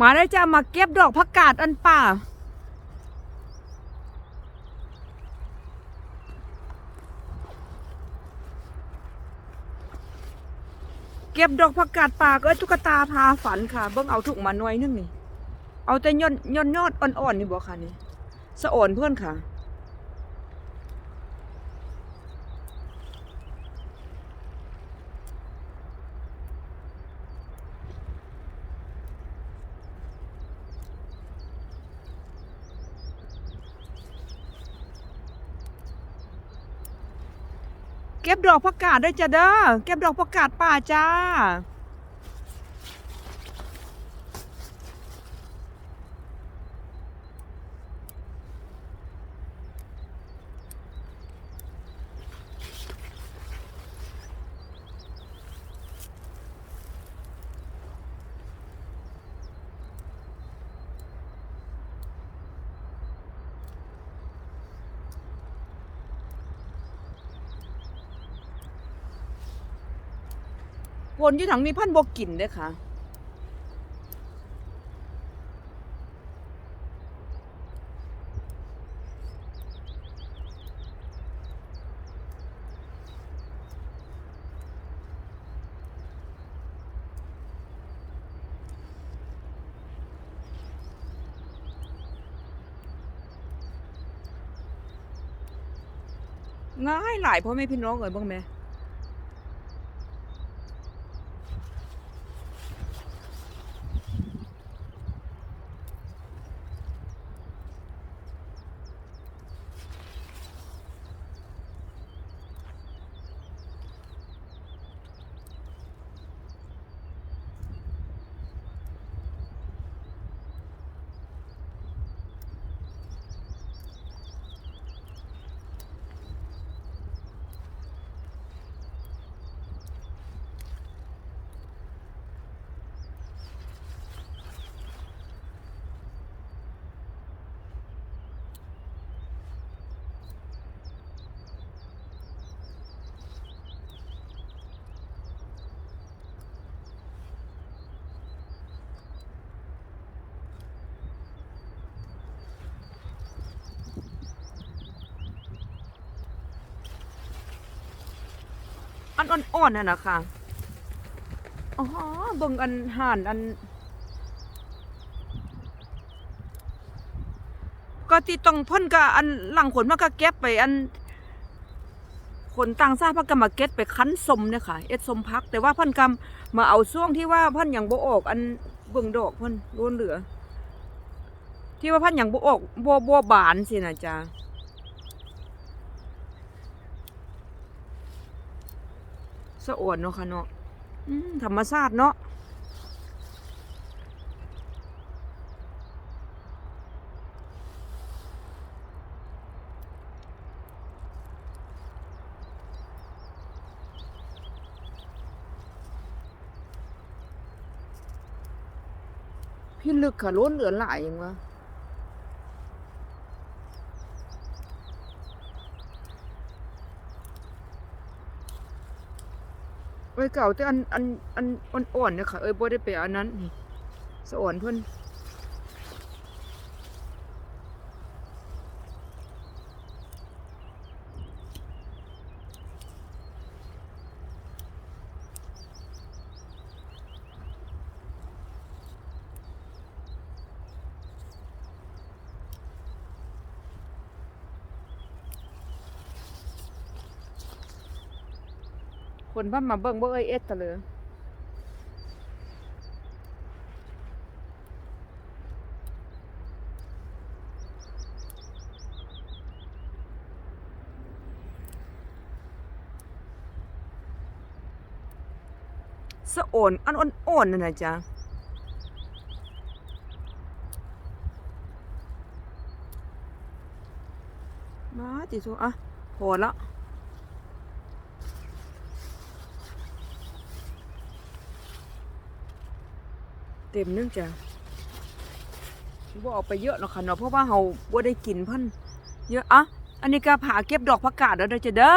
มาได้จ้ามาเก็บดอกผักกาดอันป่า เก็บดอกผักกาดป่าก็ไอ้ตุ๊กตาพาฝันค่ะ เบิ้งเอาถุงมาหน่อยนึงนี่ เอาแต่ย่นย่นยอดอ่อนๆนี่บอกค่ะนี่สะอ่อนเพื่อนค่ะ เก็บดอกผักกาดด้วยจ้ะเด้อ เก็บดอกผักกาดป่าจ้า วนอยู่ถังมีพันบกกินเด้อค่ะ ง่ายหลายพ่อแม่พี่น้องเอ่ยบ้างไหม อันอ่อนๆน่ะนะคะอ๋อเบิ่งอันห่านอัน ก็ที่ต้องพ่นก็อันหลังขนมันก็เก็บไปอันขนต่างชาติพักก็มาเก็บไปคั้นสมเนี่ยค่ะ เอ็ดสมพัก แต่ว่าพ่นกำมาเอาช่วงที่ว่าพ่นอยังโบออก อันเบิ่งดอกพ่นล้นเหลือ ที่ว่าพ่นอยังโบออกโบ่บ่บานสินะจ๊ะ สะอวนเนาะค่ะเนาะอืมธรรมชาติเนาะพี่ลึกค่ะล้นเหลือหลายยังวะ ไว้เก่าแต่อันอันอันอ่อนๆเนี่ยค่ะเอ้ยบ่ได้ไปอันนั้นนี่สะอ่อนเพิ่น คนพันมาเบิ่งบ่เอ้ยเอ็ดตะเลยสะอ่อนอันอ่อนๆนั่นนะจ้ะมาติโซอะพอละ เต็มเนื่องจากบ่าออกไปเยอะเนาะค่ะเนาะเพราะว่าเราบ่ได้กินเพิ่นเยอะอะอันนี้ก็ผ่าเก็บดอกผักกาดแล้วเด้อจ้ะเด้อ